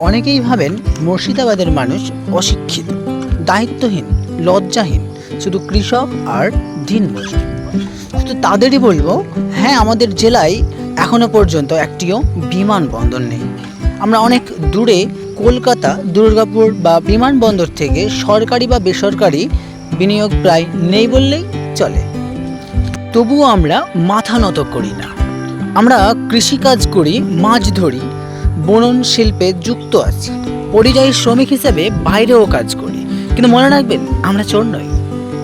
অনেকেই ভাবেন মুর্শিদাবাদের মানুষ অশিক্ষিত, দায়িত্বহীন, লজ্জাহীন, শুধু কৃষক আর দিন শুধু তাদেরই বলব হ্যাঁ আমাদের জেলায় এখনও পর্যন্ত একটিও বিমানবন্দর নেই। আমরা অনেক দূরে কলকাতা, দুর্গাপুর বা বিমানবন্দর থেকে সরকারি বা বেসরকারি বিনিয়োগ প্রায় নেই বললেই চলে। তবুও আমরা মাথা নত করি না। আমরা কৃষিকাজ করি, মাছ ধরি বনন শিল্পে যুক্ত আছি। পরিযায়ী শ্রমিক হিসেবে বাইরেও কাজ করি। কিন্তু মনে রাখবেন, আমরা চোর নই।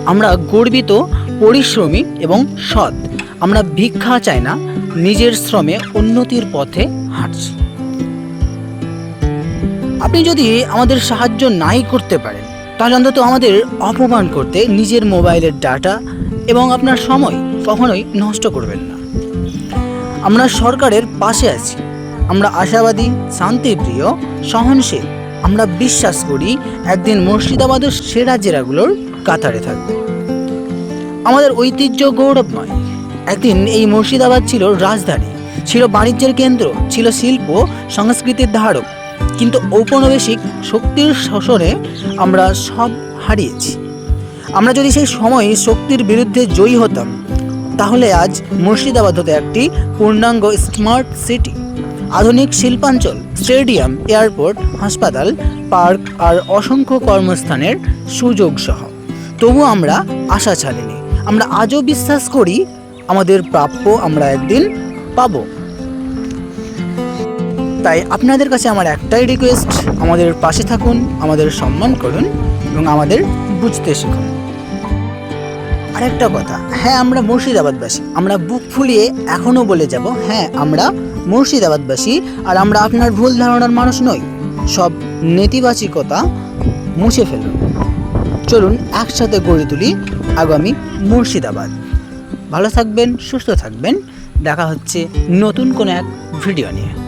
আমরা গর্বিত, পরিশ্রমী এবং সৎ। আমরা ভিক্ষা চাই না, নিজের শ্রমে উন্নতির পথে হাঁটছি। আপনি যদি আমাদের সাহায্য নাই করতে পারেন, তাহলে অন্তত আমাদের অপমান করতে নিজের মোবাইলের ডাটা এবং আপনার সময় কখনোই নষ্ট করবেন না। আমরা সরকারের পাশে আছি। আমরা আশাবাদী, শান্তিপ্রিয়, সহনশীল। আমরা বিশ্বাস করি একদিন মুর্শিদাবাদের সেরা জেলাগুলোর কাতারে থাকবে। আমাদের ঐতিহ্য গৌরবময় একদিন এই মুর্শিদাবাদ ছিল রাজধানী, ছিল বাণিজ্যের কেন্দ্র, ছিল শিল্প, সংস্কৃতির ধারক। কিন্তু ঔপনিবেশিক শক্তির শোষণে আমরা সব হারিয়েছি। আমরা যদি সেই সময় শক্তির বিরুদ্ধে জয়ী হতাম, তাহলে আজ মুর্শিদাবাদ হতো একটি পূর্ণাঙ্গ স্মার্ট সিটি। আধুনিক শিল্পাঞ্চল, স্টেডিয়াম, এয়ারপোর্ট, হাসপাতাল, পার্ক আর অসংখ্য কর্মস্থানের সুযোগ সহ। তবু আমরা আশা ছাড়িনি। আমরা আজও বিশ্বাস করি আমাদের প্রাপ্য আমরা একদিন পাবো। তাই আপনাদের কাছে আমার একটাই রিকোয়েস্ট আমাদের পাশে থাকুন, আমাদের সম্মান করুন এবং আমাদের বুঝতে শিখুন। আরেকটা কথা হ্যাঁ আমরা মুর্শিদাবাদবাসী, আমরা বুক ফুলিয়ে এখনও বলে যাব হ্যাঁ আমরা মুর্শিদাবাদবাসী, আর আমরা আপনার ভুল ধারণার মানুষ নই। সব নেতিবাচিকতা মুছে ফেলুন। চলুন একসাথে গড়ে তুলি আগামী মুর্শিদাবাদ। ভালো থাকবেন, সুস্থ থাকবেন। দেখা হচ্ছে নতুন কোনো এক ভিডিও নিয়ে।